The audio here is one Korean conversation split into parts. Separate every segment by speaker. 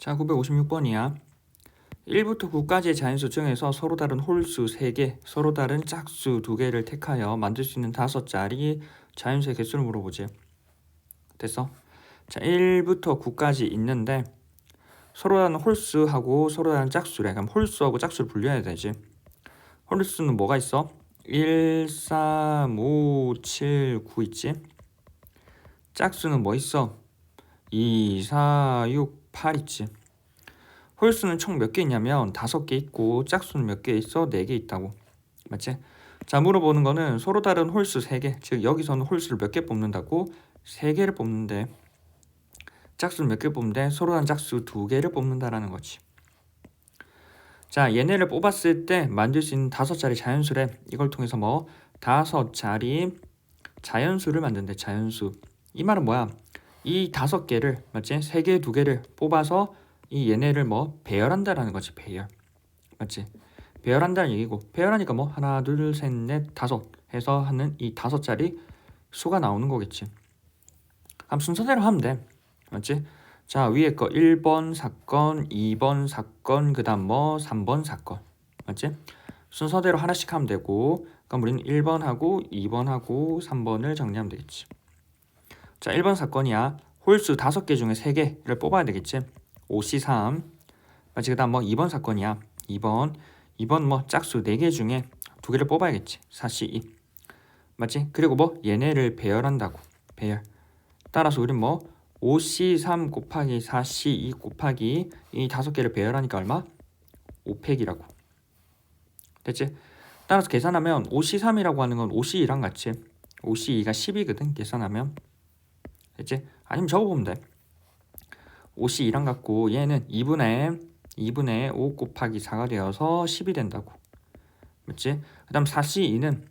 Speaker 1: 자, 956번이야. 1부터 9까지의 자연수 중에서 서로 다른 홀수 3개, 서로 다른 짝수 2개를 택하여 만들 수 있는 5자리 자연수의 개수를 물어보지. 됐어? 자, 1부터 9까지 있는데 서로 다른 홀수하고 서로 다른 짝수래. 그럼 홀수하고 짝수를 분류해야 되지. 홀수는 뭐가 있어? 1, 3, 5, 7, 9 있지? 짝수는 뭐 있어? 2, 4, 6, 8 있지. 홀수는 총 몇 개 있냐면 다섯 개 있고 짝수는 몇 개 있어? 네 개 있다고. 맞지? 자 물어보는 거는 서로 다른 홀수 세 개. 즉 여기서는 홀수를 몇 개 뽑는다고? 세 개를 뽑는데 짝수는 몇 개 뽑는데 서로 다른 짝수 두 개를 뽑는다라는 거지. 자 얘네를 뽑았을 때 만들 수 있는 다섯 자리 자연수래. 이걸 통해서 뭐 다섯 자리 자연수를 만든대. 자연수. 이 말은 뭐야? 이 다섯 개를 맞지? 세 개, 두 개를 뽑아서 이 얘네를 뭐 배열한다라는 거지 배열. 맞지? 배열한다는 얘기고 배열하니까 뭐 하나 둘 셋 넷 다섯 해서 하는 이 다섯 자리 수가 나오는 거겠지. 그럼 순서대로 하면 돼. 맞지? 자 위에 거 1번 사건 2번 사건 그 다음 뭐 3번 사건. 맞지? 순서대로 하나씩 하면 되고 그럼 우리는 1번하고 2번하고 3번을 정리하면 되겠지 자 1번 사건이야. 홀수 다섯 개 중에 세 개를 뽑아야 되겠지? 5C3 마치 그다음 뭐 2번 사건이야. 2번. 2번 뭐 짝수 4개 중에 두 개를 뽑아야겠지. 4C2 맞지? 그리고 뭐 얘네를 배열한다고. 배열. 따라서 우린 뭐 5C3 곱하기 4C2 곱하기 이 다섯 개를 배열하니까 얼마? 5팩이라고. 됐지? 따라서 계산하면 5C3이라고 하는 건 5C2랑 같이. 5C2가 10이거든 계산하면 됐지? 아니면 적어보면 돼 5이 2랑 같고 얘는 2분의 2분의 5 곱하기 4가 되어서 10이 된다고 맞지? 그 다음 4C2는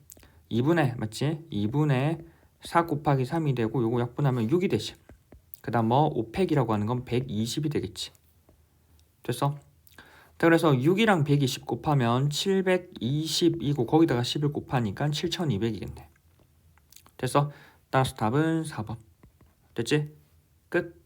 Speaker 1: 2분의 맞지? 2분의 4 곱하기 3이 되고 요거 약분하면 6이 되지 그 다음 뭐 5팩이라고 하는 건 120이 되겠지 됐어? 자, 그래서 6이랑 120 곱하면 720이고 거기다가 10을 곱하니까 7200이겠네 됐어? 따라서 답은 4번 됐지? 끝